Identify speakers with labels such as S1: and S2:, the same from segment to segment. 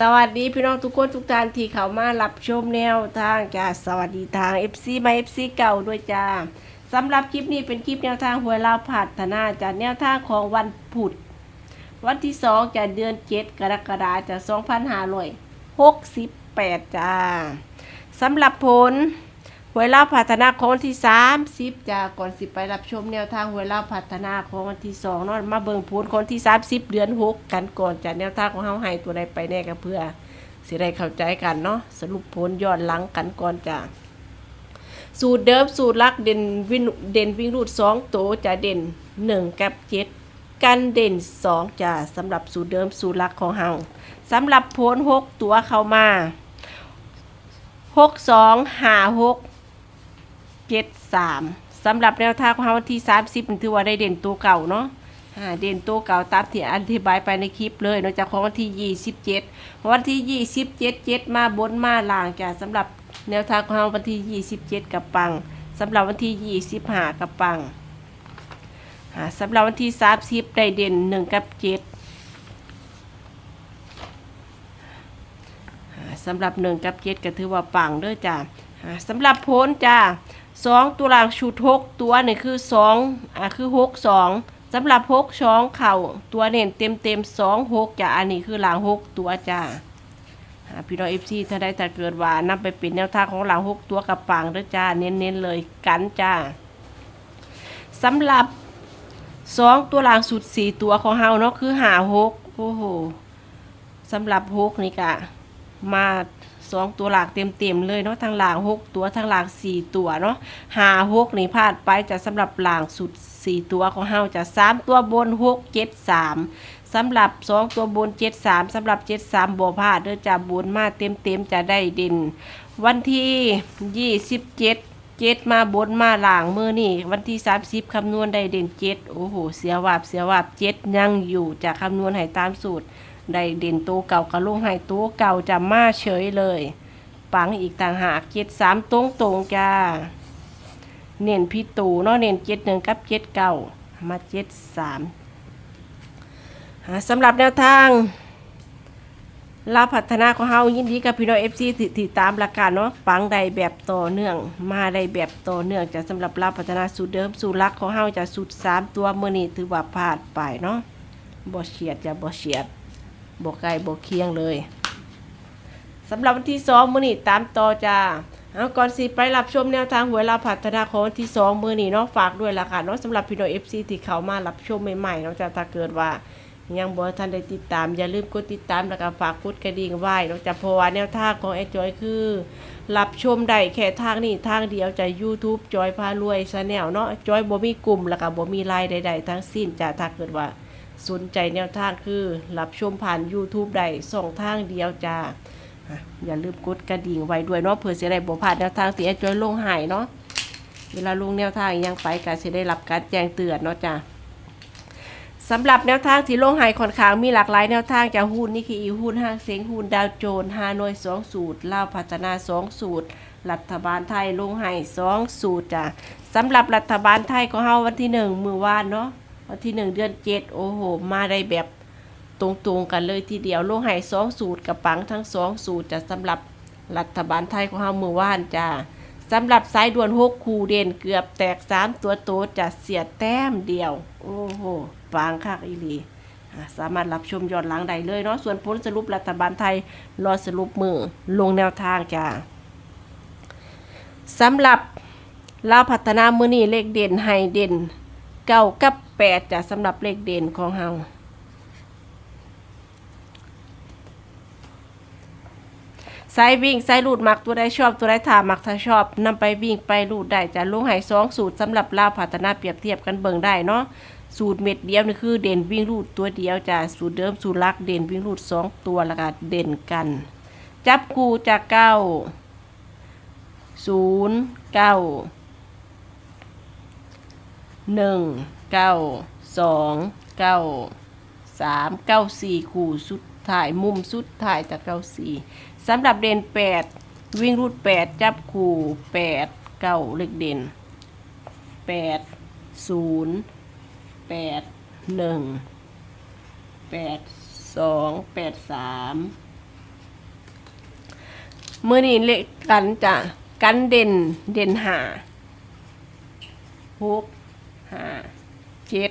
S1: สวัสดีพี่น้องทุกคนทุกท่านที่เข้ามารับชมแนวทางจ้าสวัสดีทาง FC มา FC เก่าด้วยจ้าสำหรับคลิปนี้เป็นคลิปแนวทางหวยลาวพัฒนาจากแนวทางของวันพุธวันที่สองจากเดือนเจ็ดกรกฎาคมจาก2568จ้าสำหรับผล หวยลาพัฒนาของวันที่30จ้าก่อนสิไปรับชมแนวทางหวยลาพัฒนาของวันที่สองนาะมาเบิ่งผลคนที่30เดือน6กันก่อนจากแนวทางของเฮาให้ตัวใดไปแน่ก็เพื่อ สิได้เข้าใจกันเนาะสรุปผลย้อนหลังกันก่อนจ้ะสูตรเดิมสูตรลักเด่นวิ่งเด่นวิ่งรูดสองโตวจะเด่นหนึ่งกับเจ็ดกันเด่นสองจ้ะสำหรับสูตรเดิมสูตรลักของเฮาสำหรับผลหกตัวเข้ามาหกสองห้าหก เจ็ดสามสำหรับแนวทางของเฮาวันที่สามสิบถือว่าได้เด่นตัวเก่าเนาะอ่าเด่นตัวเก่าตามที่อธิบายไปในคลิปเลยนอกจากของวันที่27วันที่27 7มาบนมาล่างจ้ะสำหรับแนวทางของเราวันที่27กับปังสำหรับวันที่25กับปังอ่าสำหรับวันที่30ได้เด่น1กับ7อ่าสำหรับ1กับ7ก็ถือว่าปังเด้อจ้ะอ่า สำหรับโพนจ้ะสองตัวหลังชุด6ตัวนี่คือ2อ่าคือ6 2สำหรับหกช้องเข่าตัวเน่นเต็มเต็มสองหกจ้ะอันนี้คือหลังหกตัวจ้าพี่น้องเอฟซีถ้าได้ถ้าเกิดว่านำไปเป็นแนวทางของหลังหกตัวกับปังด้อจ้าเน้นๆเลยกันจ้าสำหรับสองตัวหลังสุดสี่ตัวของเฮาเนาะคือหาหกโอ้โหสำหรับหกนี่กะมา สองตัวหลักเต็มๆเลยเนาะทางหลังหกตัวทางหลังสี่ตัวเนาะหาหกนี่พลาดไปจะสำหรับหลังสุดสี่ตัวของเฮาจะสามตัวบนหกเจ็ดสามสำหรับสองตัวบนเจ็ดสามสำหรับเจ็ดสามบัวพลาดเด้อจะบนมาเต็มๆจะได้ด่นวันที่ยี่สิบเจ็ดเจ็ดมาบนมาหลังมือนี่วันที่สามสิบคำนวณได้เด่นเจ็ดโอ้โห เสียวาบเสียวาบเจ็ดยังอยู่จะคำนวณให้ตามสูตร ได้เด่นตัวเก่ากระลงให้ตัวเก่าจะมาเฉยเลย ปังอีกต่างหากเจ็ดสามตรงตรงจ้า เน้นพี่ตูเนาะเน้นเจ็ดหนึ่งกับเจ็ดเก้ามาเจ็ดสามสำหรับแนวทางลาพัฒนาของเฮายินดีกับพี่น้องเอฟซีที่ตามหลักการเนาะปังใดแบบต่อเนื่อง มาได้แบบต่อเนื่องจะสำหรับลาพัฒนาสูตรเดิมสูตรลักของเฮาจะสูตรสามตัวเมื่อนี้ถือว่าพลาดไปเนาะบ่เฉียดจะบ่เฉียด บ่ไกลบ่เคียงเลยสำหรับวันที่สองมื่อนี้ตามต่อจ้าเอาก่อนสิไปรับชมแนวทางหวยเราวพัฒนาของวันที่สองมือนี้เนาะฝากด้วยละค่ะเนาะสำหรับพี่น้องเอฟซีที่เขามารับชมใหม่ๆเนาะจะถ้าเกิดว่ายังบ่ท่านได้ติดตามอย่าลืมกดติดตามแล้วก็ฝากกดกระดิ่งไว้เนาะจะเพราะว่าแนวทางของไอ้จอยคือ รับชมได้แค่ทางนี้ทางเดียวจาก YouTube จอยพารวยชาแนลเนาะจอยบ่มีกลุ่มแล้วก็บ่มีไลน์ใด ๆ ทั้งสิ้นจะถ้าเกิดว่า สนใจแนวทางคือ รับชมผ่าน YouTube ได้สองทางเดียวจ้าอย่าลืมกดกระดิ่งไว้ด้วยเนาะเพื่อจะได้บ่พลาดแนวทางที่แอดจอยลงหายเนาะเวลาลงแนวทางยังไปก็จะได้รับการแจ้งเตือนเนาะจ้ะสำหรับแนวทางที่ลงหายค่อนข้างมีหลากหลายแนวทางจากหุ้นนี่คืออีหุ้นห้างเสียงหุ้นดาวโจนส์ฮานอยสองสูตรลาวพัฒนาสองสูตร รัฐบาลไทยลงหายสองสูตรจ้ะสำหรับรัฐบาลไทยของเฮาวันที่หนึ่งมือวานเนาะ วันที่หนึ่งเดือนเจ็ดโอ้โห มาได้แบบตรงๆกันเลยทีเดียวลงให้สองสูตรกับปังทั้งสองสูตรจะสำหรับรัฐบาลไทยของเฮามือวานจ้าสำหรับสายด่วนหกคูเด่นเกือบแตกสามตัวโตจะเสียแต้มเดียว โอ้โหปังคักอีหลีสามารถรับชมย้อนหลังได้เลยเนาะส่วนผลสรุปรัฐบาลไทยรอสรุปมือลงแนวทางจ้าสำหรับลาวพัฒนามือนี้เลขเด่นให้เด่นเก้ากับ แปดจะสำหรับเลขเด่นของเฮาสายวิ่งสายรูดมักตัวใดชอบตัวใดถามมักถ้าชอบนำไปวิ่งไปรูดได้จะลงให้สองสูตรสำหรับลาวพัฒนาเปรียบเทียบกันเบิ่งได้เนาะสูตรเม็ดเดียวนี่คือเด่นวิ่งรูดตัวเดียวจะสูตรเดิมสูตรลักเด่นวิ่งรูดสองตัวแล้วก็เด่นกัน จับคู่จากเก้าศูนย์เก้าหนึ่ง เก้าสองเก้าสามเก้าสี่คู่สุดถ่ายมุมสุดถ่ายจากเก้าสี่สำหรับเด่นแปดวิ่งรูดแปดจับคู่แปดเก้าเลขเด่นแปดศูนย์แปดหนึ่งแปดสองแปดสามเมื่อนี้เลขกันจะกันเด่นเด่นหาหกหา เจ็ด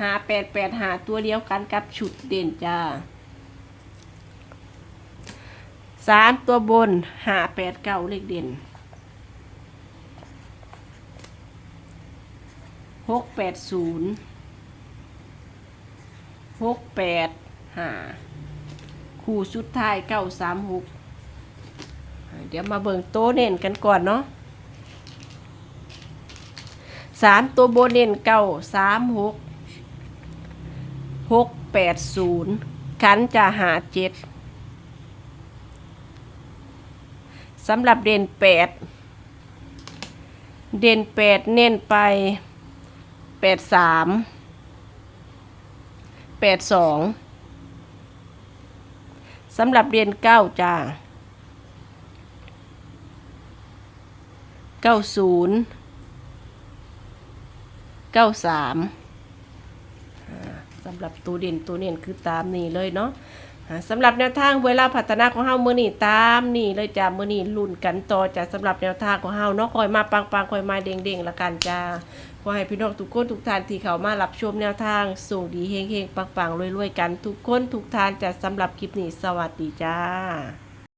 S1: ห้าแปดแปดหาตัวเดียวกันกับชุดเด่นจ้าสามตัวบนหาแปดเก้าเลขเด่นหกแปดศูนย์หกแปดห้าคู่สุดท้ายเก้าสามหกเดี๋ยวมาเบิ่งโต๊ะเน่นกันก่อนเนาะ สามตัวโบนเนนเก้าสามหกหกแปดศูนย์กันจะหาเจ็ดสำหรับเด่นแปดเด่นแปดเน้นไปแปดสามแปดสองสำหรับเด่นเก้าจ้าเก้าศูนย์ เก้าสามสำหรับตัวเด่นตัวเน่นคือตามนี่เลยเนาะสำหรับแนวทางเวลาพัฒนาของเฮามื้อนี้ตามนี่เลยจ้ามื้อนี้ลุ้นกันต่อจ้าสำหรับแนวทางของเฮาเนาะคอยมาปังๆคอยมาเด้งๆละกันจ้าขอให้พี่น้องทุกคนทุกท่านที่เขามารับชมแนวทางส่งดีเฮงๆปังๆรวยๆกันทุกคนทุกท่านจ้าสำหรับคลิปนี้สวัสดีจ้า